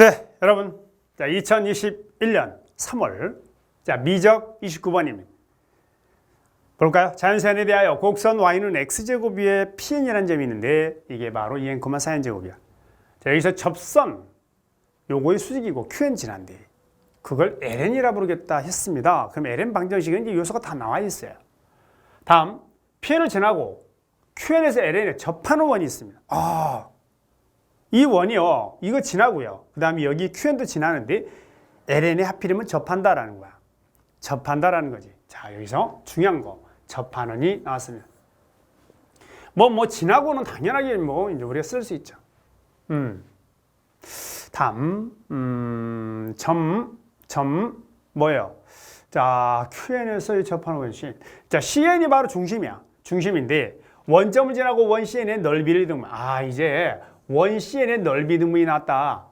네, 여러분. 자, 2021년 3월. 자, 미적 29번입니다. 볼까요? 자연세안에 대하여 곡선 y는 x제곱 위에 pn이라는 점이 있는데 이게 바로 2n, 4n제곱이야. 자, 여기서 접선 요거의 수직이고 qn 지난데 그걸 ln이라 부르겠다 했습니다. 그럼 ln 방정식은 이제 요소가 다 나와 있어요. 다음 pn을 지나고 qn에서 ln에 접하는 원이 있습니다. 아, 이 원이요. 이거 지나고요. 그 다음에 여기 QN도 지나는데 LN에 하필이면 접한다라는 거야. 접한다라는 거지. 자, 여기서 중요한 거. 접하는이 나왔습니다. 뭐, 뭐, 지나고는 당연하게 뭐, 이제 우리가 쓸 수 있죠. 음. 다음, 음, 점, 점, 뭐예요? 자, QN에서의 접하는 원심. 자, CN이 바로 중심이야. 중심인데, 원점을 지나고 원 CN의 넓이를 등분. 아, 이제 원 CN의 넓이 등분이 나왔다.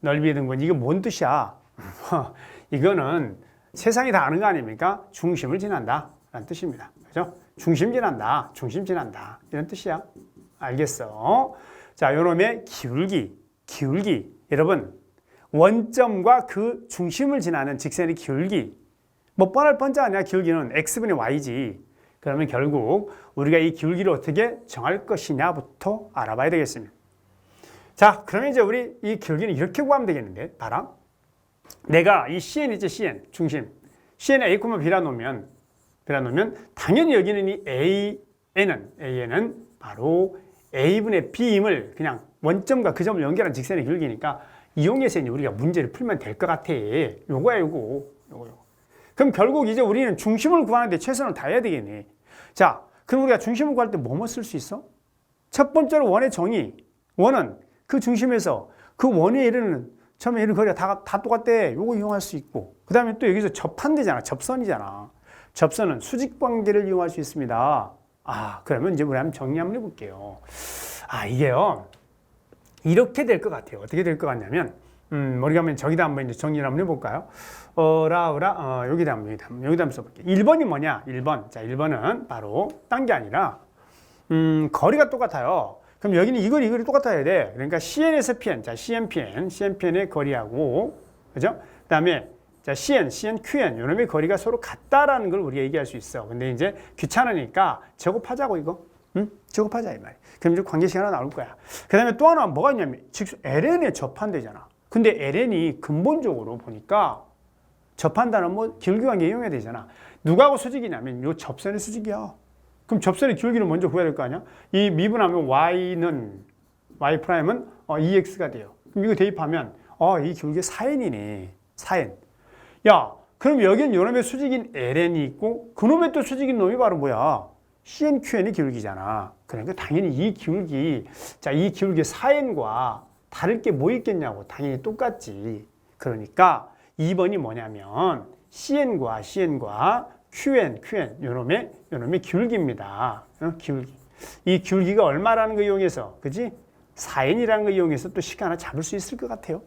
넓이 등분. 이게 뭔 뜻이야? 이거는 세상이 다 아는 거 아닙니까? 중심을 지난다. 라는 뜻입니다. 그죠? 중심 지난다. 중심 지난다. 이런 뜻이야. 알겠어. 자, 요놈의 기울기. 기울기. 여러분, 원점과 그 중심을 지나는 직선의 기울기. 뭐 뻔할 뻔자 아니야. 기울기는 x분의 y지. 그러면 결국 우리가 이 기울기를 어떻게 정할 것이냐부터 알아봐야 되겠습니다. 자, 그러면 이제 우리 이 기울기는 이렇게 구하면 되겠는데, 봐라. 내가 이 CN 있지, CN, 중심. CN에 A, B라 놓으면, B라 놓으면, 당연히 여기는 이 AN은, AN은 바로 A분의 B임을 그냥 원점과 그 점을 연결한 직선의 기울기니까 이용해서 이제 우리가 문제를 풀면 될 것 같아. 요거야, 요거. 요거, 요거. 그럼 결국 이제 우리는 중심을 구하는데 최선을 다해야 되겠네. 자, 그럼 우리가 중심을 구할 때 뭐뭐 쓸 수 있어? 첫 번째로 원의 정의. 원은 그 중심에서 그 원에 이르는 처음에 이르는 거리가 다, 다 똑같대. 요거 이용할 수 있고. 그 다음에 또 여기서 접한대잖아. 접선이잖아. 접선은 수직 관계를 이용할 수 있습니다. 아, 그러면 이제 우리 한번 정리 한번 해볼게요. 아, 이게요. 이렇게 될 것 같아요. 어떻게 될 것 같냐면, 음, 머리가 하면 저기다 한번 이제 정리를 한번 해볼까요? 어라, 어라, 어, 여기다 한번, 여기다 한번, 여기다 한번 써볼게요. 1번이 뭐냐? 1번. 자, 1번은 바로 딴 게 아니라, 음, 거리가 똑같아요. 그럼 여기는 이 거리, 이 거리 똑같아야 돼. 그러니까 CN에서 PN. 자, CNPN. CNPN의 거리하고, 그죠? 그 다음에, 자, CN, CNQN. 요놈의 거리가 서로 같다라는 걸 우리가 얘기할 수 있어. 근데 이제 귀찮으니까 제곱하자고, 이거. 응? 제곱하자, 이 말이야. 그럼 이제 관계식 하나 나올 거야. 그 다음에 또 하나 뭐가 있냐면, 즉, LN에 접한대잖아. 근데 LN이 근본적으로 보니까 접한다는 뭐 기울기 관계 이용해야 되잖아. 누가하고 수직이냐면 요 접선의 수직이야. 그럼 접선의 기울기를 먼저 구해야 될 거 아니야? 이 미분하면 y는 y 프라임은 어, 2x가 돼요. 그럼 이거 대입하면 어, 이 기울기 4n이네. 4n. 야, 그럼 여기는 요놈의 수직인 ln이 있고 그놈의 또 수직인 놈이 바로 뭐야? cn, qn이 기울기잖아. 그러니까 당연히 이 기울기, 자, 이 기울기 4n과 다를 게 뭐 있겠냐고. 당연히 똑같지. 그러니까 2번이 뭐냐면 cn과 cn과 qn, qn 요놈의 요놈의 기울기입니다. 어? 기울기. 이 기울기가 얼마라는 거 이용해서 그지? 4n이라는 거 이용해서 또 식 하나 잡을 수 있을 것 같아요.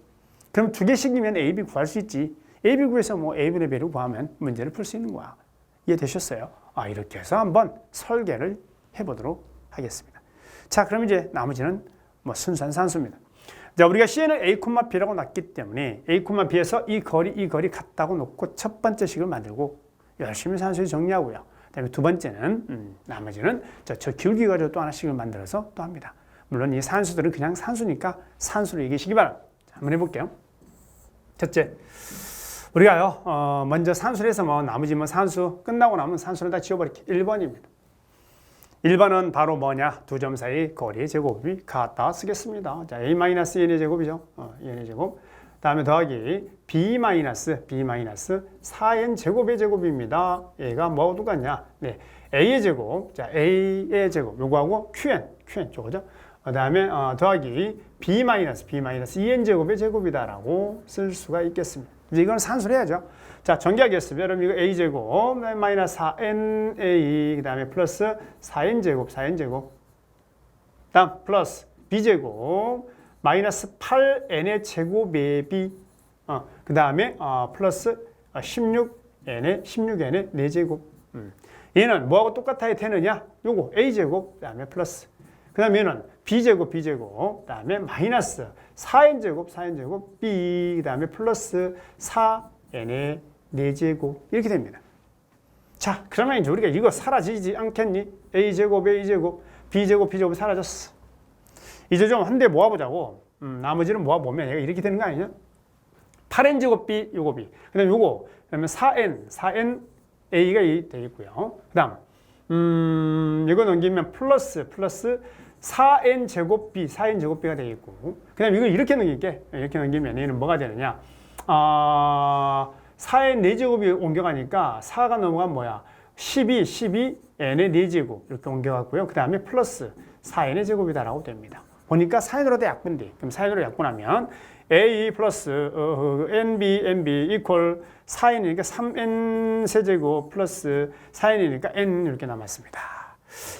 그럼 두 개씩이면 a, b 구할 수 있지. a, b 구해서 뭐 a분의 b를 구하면 문제를 풀 수 있는 거야. 이해되셨어요? 아 이렇게 해서 한번 설계를 해보도록 하겠습니다. 자 그럼 이제 나머지는 뭐 순수한 산수입니다. 자, 우리가 C는 A, B라고 놨기 때문에 A, B에서 이 거리, 이 거리 같다고 놓고 첫 번째 식을 만들고 열심히 산수에 정리하고요. 그다음에 두 번째는 음, 나머지는 저, 저 기울기 가지고 또 하나씩을 만들어서 또 합니다. 물론 이 산수들은 그냥 산수니까 산수로 얘기하시기 바랍니다. 자, 한번 해볼게요. 첫째, 우리가요, 어, 먼저 산수를 해서 뭐 나머지 뭐 산수 끝나고 나면 산수를 다 지워버릴게요. 1번입니다. 1번은 바로 뭐냐? 두 점 사이 거리의 제곱이 같다 쓰겠습니다. 자, a-n의 제곱이죠. 어, n의 제곱. 다음에 더하기 b b 4n 제곱의 제곱입니다. 얘가 뭐하고 똑같냐? 네, a의 제곱. 자, a의 제곱. 요거하고 qn, qn 저거죠. 그다음에 어, 더하기 b b 2n 제곱의 제곱이다라고 쓸 수가 있겠습니다. 이제 이건 산수를 해야죠. 자, 전개하겠습니다. 여러분 이거 a제곱 마이너스 4na 그다음에 플러스 4n제곱 4n제곱 다음 플러스 b제곱 마이너스 8n의 제곱의 b 어, 그 다음에 어, 플러스 16n의 16n의 4제곱 음. 얘는 뭐하고 똑같아야 되느냐? 요거 a제곱 그 다음에 플러스 그 다음에 얘는 b제곱, b제곱, 그 다음에 마이너스 4n제곱, 4n제곱, b, 그 다음에 플러스 4n의 4제곱 이렇게 됩니다. 자, 그러면 이제 우리가 이거 사라지지 않겠니? a제곱, a제곱, b제곱, b제곱 사라졌어. 이제 좀 한 대 모아보자고. 음, 나머지는 모아보면 얘가 이렇게 되는 거 아니냐? 8n제곱 b, 요거 b. 그 다음에 요거, 그러면 4n, 4n a가 되겠고요. 그 다음, 음, 이거 넘기면 플러스, 플러스 4n 제곱 b, 4n 제곱 b가 되겠고. 그 다음에 이걸 이렇게 넘길게. 이렇게 넘기면 얘는 뭐가 되느냐? 아, 4의 4제곱이 옮겨가니까 4가 넘어가면 뭐야? 12, 12, n의 4제곱 이렇게 옮겨갔고요. 그 다음에 플러스 4n의 제곱이다라고 됩니다. 보니까 사인으로도 약분돼. 그럼 사인으로 약분하면 a 플러스 어, nb, nb 이퀄 4n이니까 3n 세제곱 플러스 4n이니까 n 이렇게 남았습니다.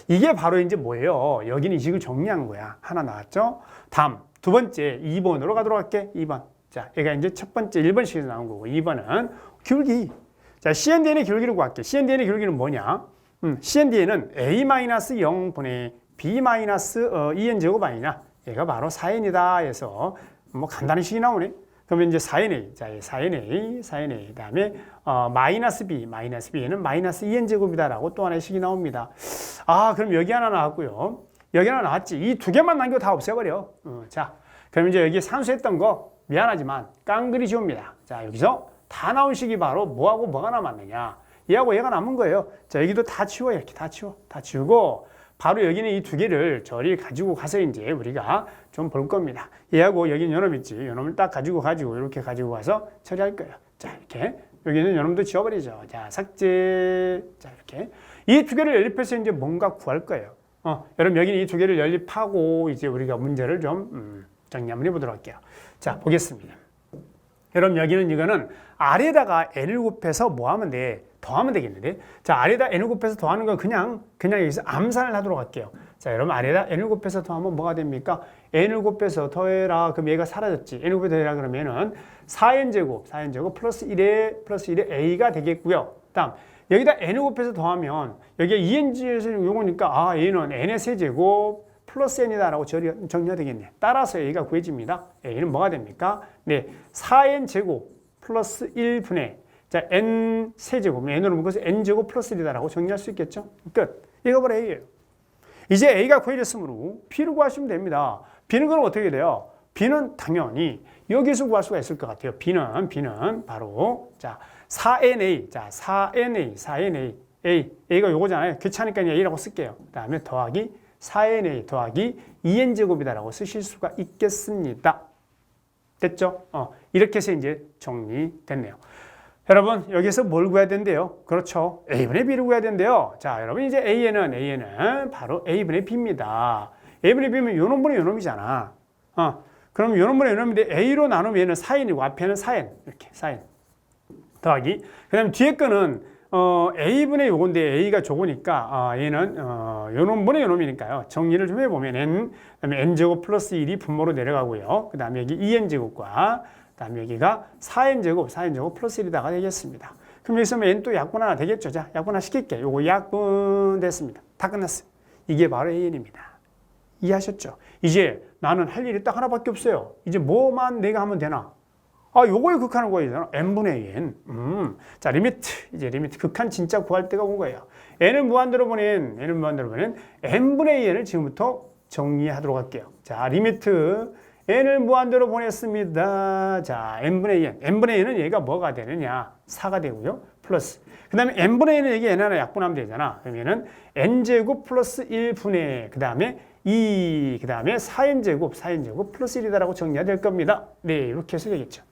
이게 바로 이제 뭐예요? 여기는 이 식을 정리한 거야. 하나 나왔죠? 다음 두 번째 2번으로 가도록 할게. 2번. 자, 얘가 이제 첫 번째 1번 식에서 나온 거고 2번은 귤기. 자, CNDN의 귤기를 구할게. CNDN의 귤기는 뭐냐? 음, CNDN은 A-0분의 B-2n 제곱 아니냐? 얘가 바로 4n이다 해서 뭐 간단한 식이 나오네. 그러면 이제 4NA, 자, 4NA, 4NA, 다음에 어, 마이너스 B, 마이너스 B는 마이너스 2n 제곱이다라고 또 하나의 식이 나옵니다. 아, 그럼 여기 하나 나왔고요. 여기 하나 나왔지. 이 두 개만 남겨 다 없애버려. 어, 자, 그럼 이제 여기 산수했던 거 미안하지만 깡그리 지웁니다. 자, 여기서 다 나온 식이 바로 뭐하고 뭐가 남았느냐. 얘하고 얘가 남은 거예요. 자, 여기도 다 치워. 이렇게 다 치워. 다 치우고 바로 여기는 이 두 개를 저리 가지고 가서 이제 우리가 좀 볼 겁니다. 얘하고 여기는 요놈 있지. 요놈을 딱 가지고 가지고 이렇게 가지고 가서 처리할 거예요. 자, 이렇게. 여기는 요놈도 지워버리죠. 자, 삭제. 자, 이렇게. 이 두 개를 연립해서 이제 뭔가 구할 거예요. 어, 여러분 여기는 이 두 개를 연립하고 이제 우리가 문제를 좀 음, 정리 한번 해보도록 할게요. 자, 보겠습니다. 여러분 여기는 이거는 아래다가 n을 곱해서 뭐 하면 돼? 더하면 되겠는데. 자, 아래다 n을 곱해서 더하는 건 그냥 그냥 여기서 암산을 하도록 할게요. 자, 여러분 아래다 n을 곱해서 더하면 뭐가 됩니까? n을 곱해서 더해라. 그럼 얘가 사라졌지. n을 곱해서 더해라 그러면은 4n 제곱, 4n 제곱 플러스 1에 플러스 1에 a가 되겠고요. 다음 여기다 n을 곱해서 더하면 여기에 2n에서 요거니까 아, 얘는 n의 세제곱 플러스 n이다라고 정리가 되겠네. 따라서 a가 구해집니다. a는 뭐가 됩니까? 네, 4n 제곱 플러스 1분의 자 n 세제곱, n으로 묶어서 n 제곱 플러스 1이다라고 정리할 수 있겠죠? 끝. 이거 바로 a예요. 이제 a가 구해졌으므로 b를 구하시면 됩니다. b는 그럼 어떻게 돼요? b는 당연히 여기서 구할 수가 있을 것 같아요. b는 b는 바로 자 4na, 자 4na, 4na, a, a가 요거잖아요. 귀찮으니까 a라고 쓸게요. 그다음에 더하기 4na 더하기 2n 제곱이다라고 쓰실 수가 있겠습니다. 됐죠? 어, 이렇게 해서 이제 정리됐네요. 여러분 여기서 뭘 구해야 된대요? 그렇죠. a분의 b를 구해야 된대요. 자, 여러분 이제 a는 a는 바로 a분의 b입니다. a분의 b면 요 놈분의 요 놈이잖아. 어, 그럼 요 놈분의 요 놈인데 a로 나누면 얘는 4n이고 앞에는 4n 이렇게 4n 더하기. 그 다음에 뒤에 거는 어, a분의 요건데 a가 저거니까 아, 얘는 어, 요놈분의 요놈이니까요. 정리를 좀 해보면 n 그다음에 n 제곱 플러스 1이 분모로 내려가고요. 그 다음에 여기 2n 제곱과 그 다음에 여기가 4n 제곱 4n 제곱 플러스 1이다가 되겠습니다. 그럼 여기서 n 또 약분 하나 되겠죠. 자, 약분 하나 시킬게. 요거 약분 됐습니다. 다 끝났어요. 이게 바로 an입니다. 이해하셨죠? 이제 나는 할 일이 딱 하나밖에 없어요. 이제 뭐만 내가 하면 되나? 아, 극한을 구해야 되나? n분의 n. 음. 자, 리미트. 이제 리미트. 극한 진짜 구할 때가 온 거예요. n을 무한대로 보낸, n을 무한대로 보낸 n분의 n을 지금부터 정리하도록 할게요. 자, 리미트. n을 무한대로 보냈습니다. 자, n분의 n. n분의 n은 얘가 뭐가 되느냐? 4가 되고요. 플러스. 그 다음에 n분의 n은 여기 n 하나 약분하면 되잖아. 그러면은 n제곱 플러스 1분의, 그 다음에 2, 그 다음에 4n제곱, 4n제곱 플러스 1이다라고 정리가 될 겁니다. 네, 이렇게 해서 되겠죠.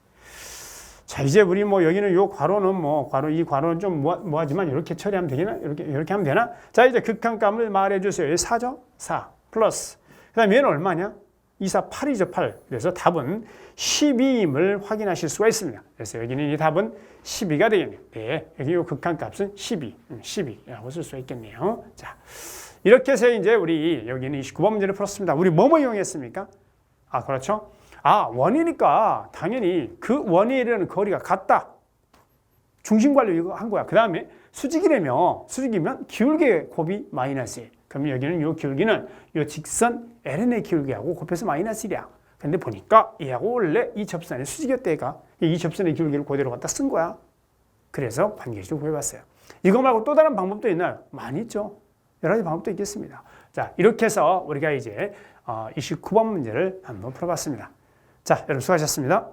자, 이제 우리 뭐 여기는 요 괄호는 뭐 괄호 이 괄호는 좀 뭐, 뭐하지만 이렇게 처리하면 되겠나? 이렇게 이렇게 하면 되나? 자, 이제 극한값을 말해 주세요. 4죠? 4 플러스. 그다음에 얘는 얼마냐? 2, 4, 8이죠, 8. 그래서 답은 12임을 확인하실 수가 있습니다. 그래서 여기는 이 답은 12가 되겠네요. 네, 여기 요 극한값은 12, 12라고 쓸 수가 있겠네요. 자, 이렇게 해서 이제 우리 여기는 29번 문제를 풀었습니다. 우리 뭐뭐 이용했습니까? 아, 그렇죠? 아, 원이니까 당연히 그 원에 이르는 거리가 같다. 중심 관리 이거 한 거야. 그 다음에 수직이라며 수직이면 기울기 곱이 마이너스에. 그러면 여기는 요 기울기는 요 직선 ln의 기울기하고 곱해서 마이너스 1이야. 근데 보니까 얘하고 원래 이 접선의 수직이었대 얘가. 이 접선의 기울기를 그대로 갖다 쓴 거야. 그래서 관계식을 구해봤어요. 이거 말고 또 다른 방법도 있나요? 많이 있죠. 여러 가지 방법도 있겠습니다. 자, 이렇게 해서 우리가 이제 어, 29번 문제를 한번 풀어봤습니다. 자, 여러분 수고하셨습니다.